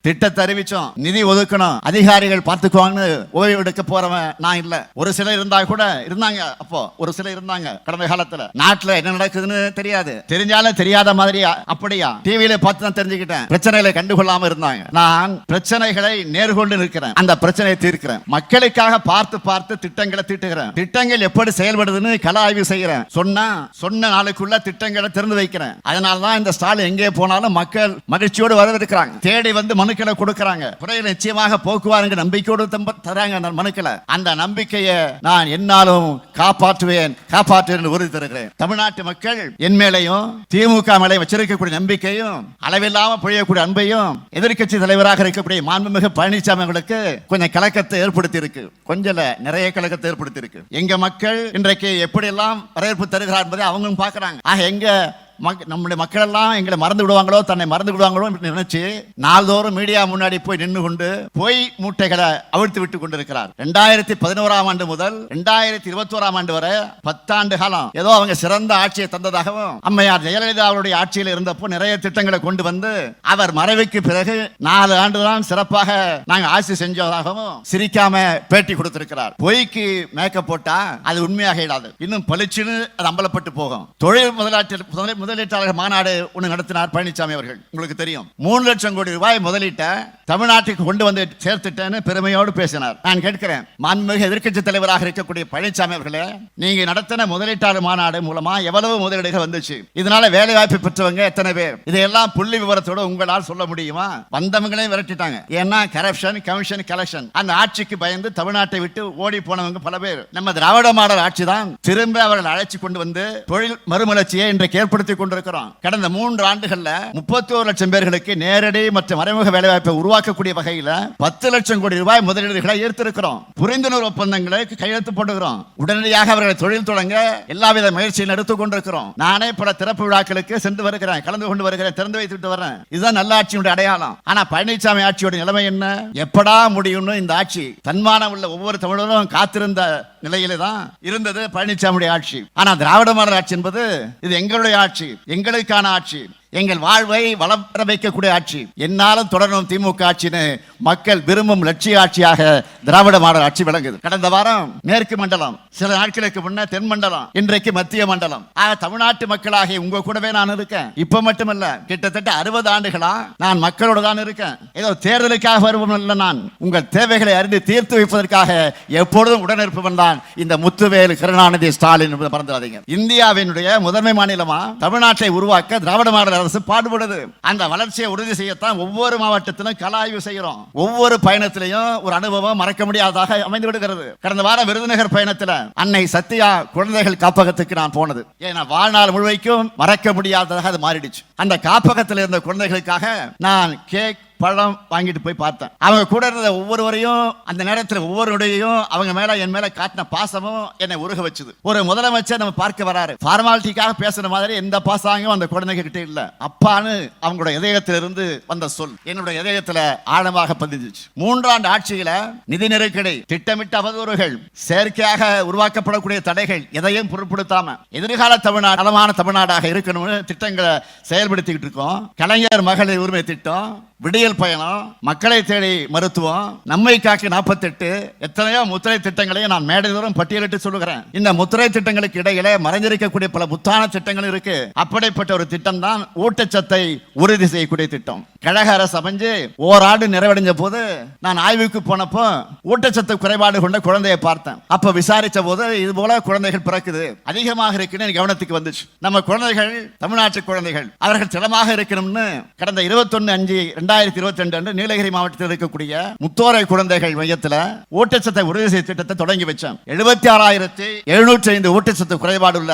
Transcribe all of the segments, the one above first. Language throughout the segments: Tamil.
திட்டத்தை அறிவிச்சோம். நிதி ஒதுக்கணும். அதிகாரிகள் பார்த்துக்குவாங்கன்னு ஓய்வு எடுக்க போறவன் நான் இல்ல. ஒரு சிலர் இருந்தா கூட இருந்தாங்க. அப்போ ஒரு சிலர் இருந்தாங்க கடந்த காலத்துல. நாட்டுல என்ன நடக்குதுன்னு தெரியாது. தெரிஞ்சாலும் தெரியாத மாதிரி அப்படியா? டிவியில பார்த்து தான் தெரிஞ்சுக்கிட்டேன். பிரச்சனைகளை கண்டுகொள்ளாம இருந்தாங்க. நான் பிரச்சனைகளை நேர்கொண்டு நிற்கிறேன். அந்த பிரச்சனையை தீர்க்கிறேன். மக்களுக்காக பார்த்து பார்த்து திட்டங்களை தீட்டுகிறேன். திட்டங்கள் எப்படி செயல்படுதுன்னு கல ஆய்வு செய்கிறேன். சொன்னா சொன்ன நாளுக்குள்ள திட்டங்களை திறந்து வைக்கிறேன். அதனாலதான் இந்த ஸ்டால் எங்கே போனாலும் மக்கள் மகிழ்ச்சியோடு வரவிருக்கிறாங்க தேடி வந்து மனுக்களை கொடுக்கறாங்க. குறையை நிச்சயமாக போக்குவாருங்க நம்பிக்கையோடு தம்ப- தராங்க அந்த மனுக்களை. அந்த நம்பிக்கையை நான் என்னாலும் காப்பாற்றுவேன் காப்பாற்றுவேன் உறுதி தருகிறேன். தமிழ்நாட்டு மக்கள் என் மேலையும் திமுக மேலையும் வச்சிருக்கக்கூடிய நம்பிக்கையும் அளவில்லாம பொழியக்கூடிய அன்பையும் எதிர்க்கட்சி தலைவராக இருக்கக்கூடிய மாண்புமிகு பழனிசாமி அவர்களுக்கு கொஞ்சம் கலக்கத்தை ஏற்படுத்தி இருக்கு கொஞ்சம் நிறைய கலக்கத்தை ஏற்படுத்தி இருக்கு எங்க மக்கள் இன்றைக்கு எப்படியெல்லாம் வரவேற்பு தருகிறார் என்பதை அவங்களும் பார்க்கறாங்க. ஆக எங்க மக் நம்முடைய மக்கள் எல்லாம் எங்களை மறந்து விடுவாங்களோ தன்னை மறந்து விடுவாங்களோ நினைச்சு நாள்தோறும் மீடியா முன்னாடி போய் நின்று கொண்டு பொய் மூட்டைகளை அவிழ்த்து விட்டு கொண்டிருக்கிறார். ரெண்டாயிரத்தி பதினோராம் ஆண்டு முதல் ரெண்டாயிரத்தி இருபத்தோராம் ஆண்டு வரை பத்தாண்டு காலம் ஏதோ அவங்க சிறந்த ஆட்சியை தந்ததாகவும் அம்மையார் ஜெயலலிதா அவருடைய ஆட்சியில் இருந்தப்போ நிறைய திட்டங்களை கொண்டு வந்து அவர் மறைவுக்கு பிறகு நாலு ஆண்டு தான் சிறப்பாக நாங்க ஆட்சி செஞ்சதாகவும் சிரிக்காம பேட்டி கொடுத்திருக்கிறார். பொய்க்கு மேக்கப் போட்டா அது உண்மையாக இடாது. இன்னும் பளிச்சுன்னு அது அம்பலப்பட்டு போகும். தொழில் முதலாளர் முதலீ- முதலீட்டாளர் மாநாடு ஒன்று நடத்தினார் பழனிசாமி அவர்கள். உங்களுக்கு தெரியும். மூணு லட்சம் கோடி ரூபாய் முதலீட்டை தமிழ்நாட்டுக்கு கொண்டு வந்து சேர்த்துட்டேன்னு பெருமையோடு பேசினார். நான் கேட்கிறேன் மாண்புமிகு எதிர்க்கட்சி தலைவராக இருக்கக்கூடிய பழனிசாமி அவர்களே நீங்க நடத்தின முதலீட்டாளர் மாநாடு மூலமா எவ்வளவு முதலீடுகள் வந்துச்சு? இதனால வேலை வாய்ப்பு பெற்றவங்க எத்தனை பேர்? இதையெல்லாம் புள்ளி விவரத்தோட உங்களால் சொல்ல முடியுமா? வந்தவங்களையும் விரட்டிட்டாங்க. ஏன்னா கரப்ஷன் கமிஷன் கலெக்ஷன் அந்த ஆட்சிக்கு பயந்து தமிழ்நாட்டை விட்டு ஓடி போனவங்க பல பேர். நம்ம திராவிட மாடல் ஆட்சி தான். திரும்ப அவர்கள் அழைச்சி கொண்டு வந்து தொழில் மறுமலர்ச்சியை இன்றைக்கு ஏற்படுத்தி கொண்டிருக்கிறோம். கடந்த மூன்று ஆண்டுகள்ல முப்பத்தி ஒரு லட்சம் பேர்களுக்கு நேரடி மற்றும் மறைமுக வேலைவாய்ப்பை உருவாக்கக்கூடிய வகையில பத்து லட்சம் கோடி ரூபாய் முதலீடுகளை ஈர்த்திருக்கிறோம். புரிந்துணர்வு ஒப்பந்தங்களை கையெழுத்து போடுகிறோம் உடனடியாக அவர்களை தொழில் தொடங்க எல்லாவித முயற்சியும் எடுத்துக் கொண்டிருக்கிறோம். நானே பல திறப்பு விழாக்களுக்கு சென்று வருகிறேன். கலந்து கொண்டு வருகிறேன். திறந்து வைத்துட்டு வரேன் இதுதான் நல்ல ஆட்சியுடைய அடையாளம். ஆனா பழனிசாமி ஆட்சியோட நிலைமை என்ன? எப்படா முடியும்னு இந்த ஆட்சி தன்மானம் உள்ள ஒவ்வொரு தமிழரும் காத்திருந்த நிலையிலே தான் இருந்தது பழனிசாமியுடைய ஆட்சி. ஆனா திராவிட மாடல் ஆட்சி என்பது இது எங்களுடைய ஆட்சி எங்களுக்கான ஆட்சி. எங்கள் வாழ்வை வளம் பெற வைக்கக்கூடிய ஆட்சி. என்னாலும் தொடரும் திமுக ஆட்சின்னு மக்கள் விரும்பும் லட்சிய ஆட்சியாக திராவிட மாடல் ஆட்சி விளங்குது. கடந்த வாரம் மேற்கு மண்டலம் சில நாட்களுக்கு முன்ன தென் மண்டலம் இன்றைக்கு மத்திய மண்டலம். ஆக தமிழ்நாட்டு மக்களாகி உங்க கூடவே நான் இருக்கேன். இப்ப மட்டுமல்ல கிட்டத்தட்ட அறுபது ஆண்டுகளா நான் மக்களோடு தான் இருக்கேன். ஏதோ தேர்தலுக்காக வருவோம் இல்லை நான். உங்கள் தேவைகளை அறிந்து தீர்த்து வைப்பதற்காக எப்பொழுதும் உடனிருப்பவன் தான் இந்த முத்துவேலு கருணாநிதி ஸ்டாலின் மறந்துடாதீங்க. இந்தியாவினுடைய முதன்மை மாநிலமா? தமிழ்நாட்டை உருவாக்க திராவிட மாடல் அரசு பாடுபடுது. அந்த வளர்ச்சியை உறுதி செய்யத்தான் ஒவ்வொரு மாவட்டத்திலும் கல ஆய்வு செய்கிறோம். ஒவ்வொரு பயணத்திலையும் ஒரு அனுபவம் மறக்க முடியாததாக அமைந்து விடுகிறது. கடந்த வாரம் விருதுநகர் பயணத்தில் அன்னை சத்யா குழந்தைகள் காப்பகத்துக்கு நான் போனது. ஏன்னா வாழ்நாள் முழுமைக்கும் மறக்க முடியாததாக அது மாறிடுச்சு. அந்த காப்பகத்தில் இருந்த குழந்தைகளுக்காக நான் கேக் பழம் வாங்கிட்டு போய் பார்த்தேன். அவங்க கூட இருந்த ஒவ்வொருவரையும் அந்த நேரத்தில் ஒவ்வொருடையும் அவங்க மேல என் மேல காட்டின பாசமும் என்னை உருக வச்சுது. ஒரு முதலமைச்சர் நம்ம பார்க்க வராரு. ஃபார்மாலிட்டிக்காக பேசுற மாதிரி எந்த பாசாங்கும் அந்த குழந்தைங்க கிட்டே இல்ல. அப்பான்னு அவங்களோட இதயத்திலிருந்து வந்த சொல். என்னுடைய இதயத்துல ஆழமாக பதிஞ்சிச்சு. மூன்றாண்டு ஆட்சியில நிதி நெருக்கடி திட்டமிட்ட அவதூறுகள் செயற்கையாக உருவாக்கப்படக்கூடிய தடைகள் எதையும் பொருட்படுத்தாம எதிர்கால தமிழ்நாடு நலமான தமிழ்நாடாக இருக்கணும்னு திட்டங்களை செயல்படுத்திக்கிட்டு இருக்கோம். கலைஞர் மகளிர் உரிமை திட்டம் விடியல் பயணம் மக்களை தேடி மருத்துவம் நம்மை காக்க நாற்பத்தெட்டு எத்தனையோ முத்திரை திட்டங்களையும் நான் மேடை தூரம் பட்டியலிட்டு சொல்லுகிறேன். இந்த முத்திரை திட்டங்களுக்கு இடையிலே மறைஞ்சிருக்கக்கூடிய பல புத்தான திட்டங்கள் இருக்கு. அப்படிப்பட்ட ஒரு திட்டம் தான் ஊட்டச்சத்தை உறுதி செய்யக்கூடிய திட்டம். கழக அரசு அமைஞ்சு ஓராண்டு நிறைவடைஞ்ச போது நான் ஆய்வுக்கு போனப்போ ஊட்டச்சத்து குறைபாடு கொண்ட குழந்தையை பார்த்தேன். அப்ப விசாரிச்ச போது இது போல குழந்தைகள் பிறக்குது. அதிகமாக இருக்குன்னு கவனத்துக்கு வந்துச்சு. நம்ம குழந்தைகள் தமிழ்நாட்டு குழந்தைகள் அவர்கள் திடமாக இருக்கணும்னு கடந்த இருபத்தொன்னு அஞ்சு ரெண்டாயிரத்தி இருபத்தி ரெண்டு அன்று நீலகிரி மாவட்டத்தில் இருக்கக்கூடிய முத்தோரை குழந்தைகள் மையத்தில் ஊட்டச்சத்தை உறுதி செய்ய திட்டத்தை தொடங்கி வச்சோம். எழுபத்தி ஆறாயிரத்தி எழுநூற்றி ஐந்து ஊட்டச்சத்து குறைபாடு உள்ள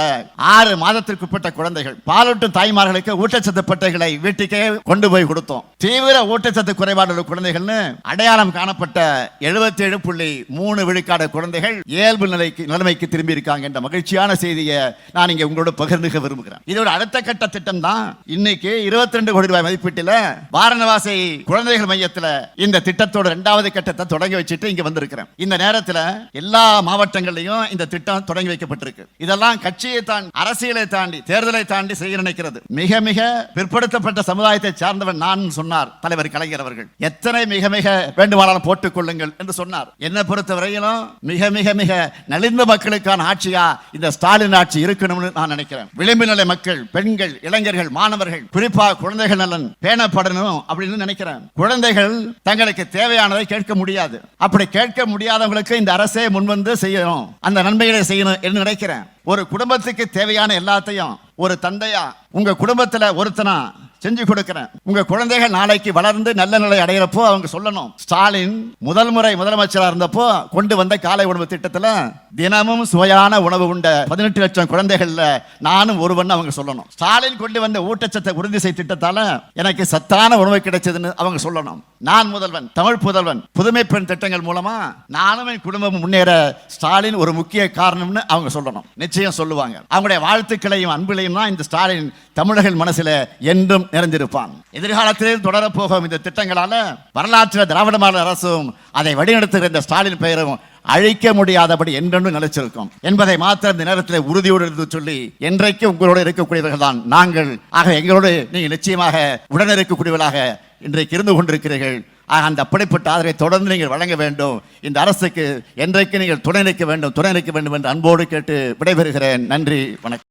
ஆறு மாதத்திற்குட்பட்ட குழந்தைகள் பாலூட்டும் தாய்மார்களுக்கு ஊட்டச்சத்து பட்டைகளை வீட்டுக்கே கொண்டு போய் கொடுத்தோம். தீவிர ஊட்டச்சத்து குறைபாடு உள்ள குழந்தைகள்னு அடையாளம் காணப்பட்ட எழுபத்தி ஏழு புள்ளி மூணு விழுக்காடு குழந்தைகள் இயல்பு நிலைக்கு நிலைமைக்கு திரும்பி இருக்காங்க என்ற மகிழ்ச்சியான செய்தியை நான் இங்கே உங்களோட பகிர்ந்துக்க விரும்புகிறேன். இதோட அடுத்த கட்ட திட்டம் தான் இன்னைக்கு இருபத்தி ரெண்டு கோடி ரூபாய் மதிப்பீட்டில் வாரணவாசி குழந்தைகள் மையத்தில் இந்த திட்டத்தோட இரண்டாவது கட்டத்தை தொடங்கி வச்சுட்டு இங்க வந்திருக்கிறேன். இந்த நேரத்தில் எல்லா மாவட்டங்களையும் இந்த திட்டம் தொடங்கி வைக்கப்பட்டிருக்கு. இதெல்லாம் கட்சியை தாண்டி அரசியலை தாண்டி தேர்தலை தாண்டி செய்ய நினைக்கிறது. மிக மிக பிற்படுத்தப்பட்ட சமுதாயத்தை சார்ந்தவன் நான் சொன்னார் தலைவர் கலைஞர் அவர்கள். எத்தனை மிக மிக வேண்டுமானாலும் போட்டுக் கொள்ளுங்கள் என்று சொன்னார். என்னை பொறுத்தவரையிலும் மிக மிக மிக நலிந்த மக்களுக்கான ஆட்சியா இந்த ஸ்டாலின் ஆட்சி இருக்கணும்னு நான் நினைக்கிறேன். விளிம்பு நிலை மக்கள் பெண்கள் இளைஞர்கள் மாணவர்கள் குறிப்பா குழந்தைகள் நலன் பேணப்படணும் அப்படின்னு நினைக்கிறேன். குழந்தைகள் தங்களுக்கு தேவையானதை கேட்க முடியாது. அப்படி கேட்க முடியாதவங்களுக்கு இந்த அரசே முன்வந்து செய்யணும். அந்த நன்மைகளை செய்யணும் என்று நினைக்கிறேன். ஒரு குடும்பத்துக்கு தேவையான எல்லாத்தையும் ஒரு தந்தையா உங்க குடும்பத்துல ஒருத்தனா செஞ்சு கொடுக்கிறேன். உங்க குழந்தைகள் நாளைக்கு வளர்ந்து நல்ல நிலை அடையிறப்போ அவங்க சொல்லணும். ஸ்டாலின் முதல் முறை முதலமைச்சராக இருந்தப்போ கொண்டு வந்த காலை உணவு திட்டத்தில் தினமும் சுவையான உணவு உண்ட பதினெட்டு லட்சம் குழந்தைகள்ல நானும் ஒருவன் அவங்க சொல்லணும். ஸ்டாலின் கொண்டு வந்த ஊட்டச்சத்தை உறுதி செய் திட்டத்தால எனக்கு சத்தான உணவு கிடைச்சதுன்னு அவங்க சொல்லணும். நான் முதல்வன் தமிழ் புதல்வன் புதுமை பெண் திட்டங்கள் மூலமா நானும் என் குடும்பம் முன்னேற ஸ்டாலின் ஒரு முக்கிய காரணம்னு அவங்க சொல்லணும். நிச்சயம் சொல்லுவாங்க. அவங்களுடைய வாழ்த்துக்களையும் அன்புலையும் தான் இந்த ஸ்டாலின் தமிழர்கள் மனசுல என்றும் நிறைந்திருப்பான். எதிர்காலத்திலே தொடரப்போகும் இந்த திட்டங்களால வரலாற்று திராவிட மாடல் அரசும் அதை வழிநடத்துகிற இந்த ஸ்டாலின் பெயரும் அழிக்க முடியாதபடி என்றென்றும் நிலைச்சிருக்கும் என்பதை மாத்திரம் இந்த நேரத்தில் உறுதியோடு இருந்து சொல்லி என்றைக்கும் உங்களோடு இருக்கக்கூடியவர்கள் தான் நாங்கள். ஆக எங்களோடு நீங்கள் நிச்சயமாக உடன் இருக்கக்கூடியவர்களாக இன்றைக்கு இருந்து கொண்டிருக்கிறீர்கள். ஆக அந்த அப்படிப்பட்ட ஆதரவை தொடர்ந்து நீங்கள் வழங்க வேண்டும். இந்த அரசுக்கு என்றைக்கு நீங்கள் துணை நிற்க வேண்டும் துணை நிற்க வேண்டும் என்று அன்போடு கேட்டு விடைபெறுகிறேன். நன்றி வணக்கம்.